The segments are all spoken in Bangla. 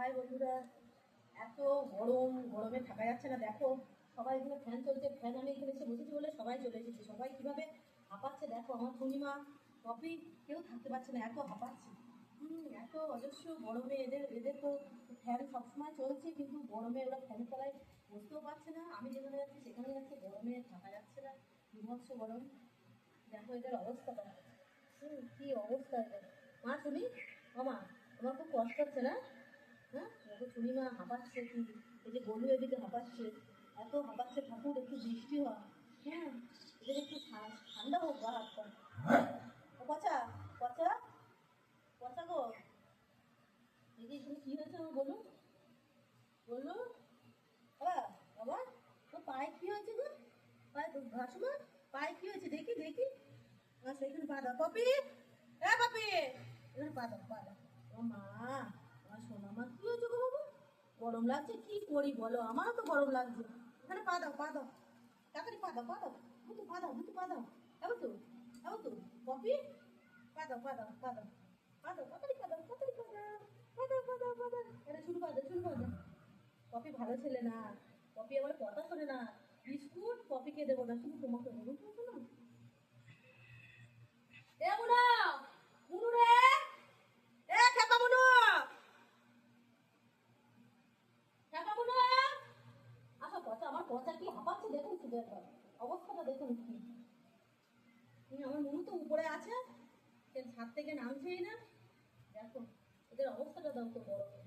হাই বন্ধুরা, এত গরম, গরমে থাকা যাচ্ছে না। দেখো, সবাই এখানে ফ্যান চলছে, ফ্যান আমি এখানে এসে বসেছি বলে সবাই চলে এসেছে। সবাই কীভাবে হাঁপাচ্ছে দেখো, আমার পূর্ণিমা কপি কেউ থাকতে পারছে না, এত হাঁপাচ্ছে। হুম, এত অজস্র গরমে এদের এদের তো ফ্যান সবসময় চলছে, কিন্তু গরমে ওরা ফ্যান তলায় বসতেও পারছে না। আমি যেখানে যাচ্ছি সেখানে যাচ্ছে, গরমে থাকা যাচ্ছে না, বিভৎস গরম। দেখো এদের অবস্থাটা হুম, কী অবস্থা এটা। মা শুনি ও মা আমার খুব কষ্ট হচ্ছে না? হ্যাঁ? দেখো মা হাঁপাচ্ছে কি? এই যে গলু এদিকে হাঁপাচ্ছে, এত হাঁপাচ্ছে, ঠাকুর একটু বৃষ্টি হয়। হ্যাঁ? এদের একটু ঠান্ডা হোক গা, হাত ও পচা পচা? পচা গো। দেখি এখানে কী হয়েছে আমার বলুন বলুন হ্যাঁ বাবা ও পায়ে কী হয়েছে গো? পায়ে তো ঘাসমা পায়ে কী হয়েছে? দেখি দেখি। আচ্ছা এখানে পা দাও। পপি! এ পপি! পা দাও পা দাও। ও মা! আমার কী হয়েছে গো বাবু? গরম লাগছে, কি করি বলো? আমারও তো গরম লাগছে। এখানে পা দাও পা দাও। তাড়াতাড়ি পা দাও পা দাও। বুতু পা দাও বুতু পা দাও। এবার তো এবার তো। পপি? পা দাও পা দাও পা দাও। পা দাও, তাড়াতাড়ি পা দাও, তাড়াতাড়ি পা দাও। পা দাও পা দাও পা দাও। এটা শুরু পা দাও শুরু পা দাও ভালো ছেলে না। পপি আমার কথা শোনে না। বিস্কুট পপিকে দেবো না, শুধু তোমাকে দেবো বুঝছ না এ মুনা মুনু রে এ খেপা মুনু খেপা মুনু আসো পচা কি হাঁপাচ্ছে দেখুন একবার অবস্থাটা দেখুন কি। আমার মুনু তো উপরে আছে সে ছাদ থেকে নামছেই না। দেখো, এদের অবস্থাটা দাও তো গরমে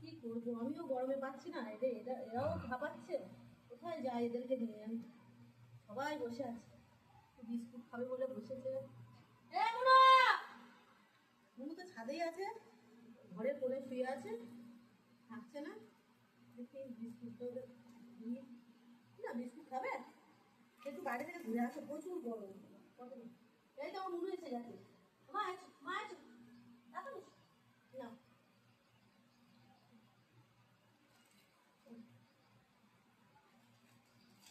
কি করব? আমিও গরমে পাচ্ছি না, এদের, এরা, এরাও হাঁপাচ্ছে কোথায় যায় এদেরকে নিয়ে আমি সবাই বসে আছে। বিস্কুট খাবে বলে বসেছে। মুনা তো ছাদেই আছে ঘরের কোণে শুয়ে আছে, থাকছে না। বিস্কুটটা ওদের দিই। না বিস্কুট খাবে একটু বাইরে থেকে ঘুরে আসো প্রচুর গরম কত এই তো আমার মুনু এসে গেছে মা এসো মা এসো তাড়াতাড়ি এসো। না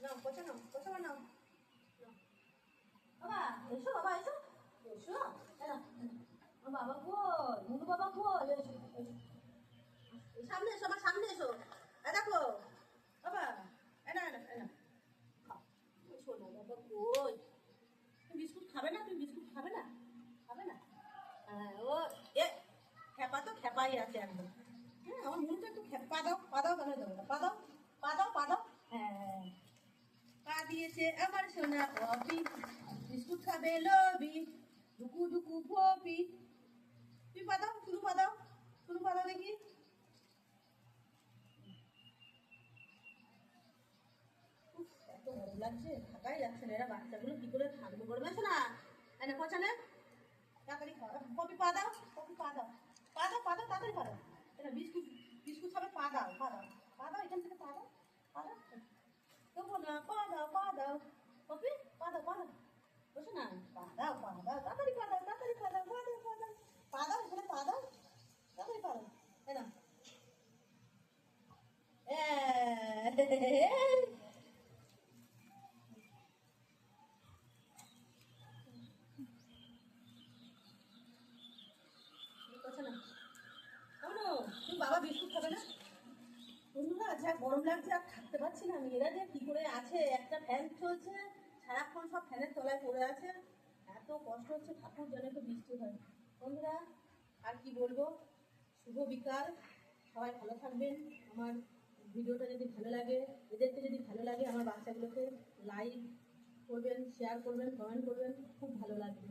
নাও পচা নাও পচা নাও নাও। বাবা এসো বাবা এসো এসো এ নাও, এ নাও। আমার বাবা কই মুনু বাবা কই এসো এসো। এই সামনে এসো আমার সামনে এসো এ দেখো বাবা এ না এ না এ না খাও। এসো না বাবা কই তুমি বিস্কুট খাবে না? তুমি বিস্কুট খাবে না? খাবে না? হ্যাঁ ও, এ, খেপা তো খেপাই আছে একদম। হ্যাঁ আমার মুনু তো একটু পা দাও পা দাও কেন দেবো পা দাও পা দাও পা দাও। হ্যাঁ পা দিয়েছে আমার সোনা পপি। বিস্কুট খাবে লবি ডুকু ডুকু পপি তুই পা দাও শুরু পা দাও। শুরু পা দাও দেখি। লাগছে, থাকাই যাচ্ছে না। এরা বাচ্চাগুলো কি করে থাকবে আছে না এনে পচা না তাড়াতাড়ি খাও পপি পা দাও পপি পা দাও পা দাও পা দাও তাড়াতাড়ি পা দাও এটা বিস্কুট বিস্কুট খাবে পা দাও পা দাও পা দাও এখান থেকে পা দাও পা দাও দেবো না পা দাও পা দাও পপি পা দাও পা দাও বসো না পা দাও পা দাও তাড়াতাড়ি পা দাও তাড়াতাড়ি পা দাও পা দাও পা দাও পা দাও এই। কথা না অনু তুমি বাবা বিস্কুট খাবে না বন্ধুরা যা গরম লাগছে আর থাকতে পারছি না। আমি এরা যে কি করে আছে? একটা ফ্যান চলছে, সারাক্ষণ সব ফ্যানের তলায় পড়ে আছে। এত কষ্ট হচ্ছে, ঠাকুর যেন একটু বৃষ্টি হয়। বন্ধুরা, আর কি বলব? শুভ বিকাল। সবাই ভালো থাকবেন। আমার ভিডিওটা যদি ভালো লাগে এদেরকে যদি ভালো লাগে, আমার বাচ্চাগুলোকে লাইক করবেন শেয়ার করবেন কমেন্ট করবেন, খুব ভালো লাগবে।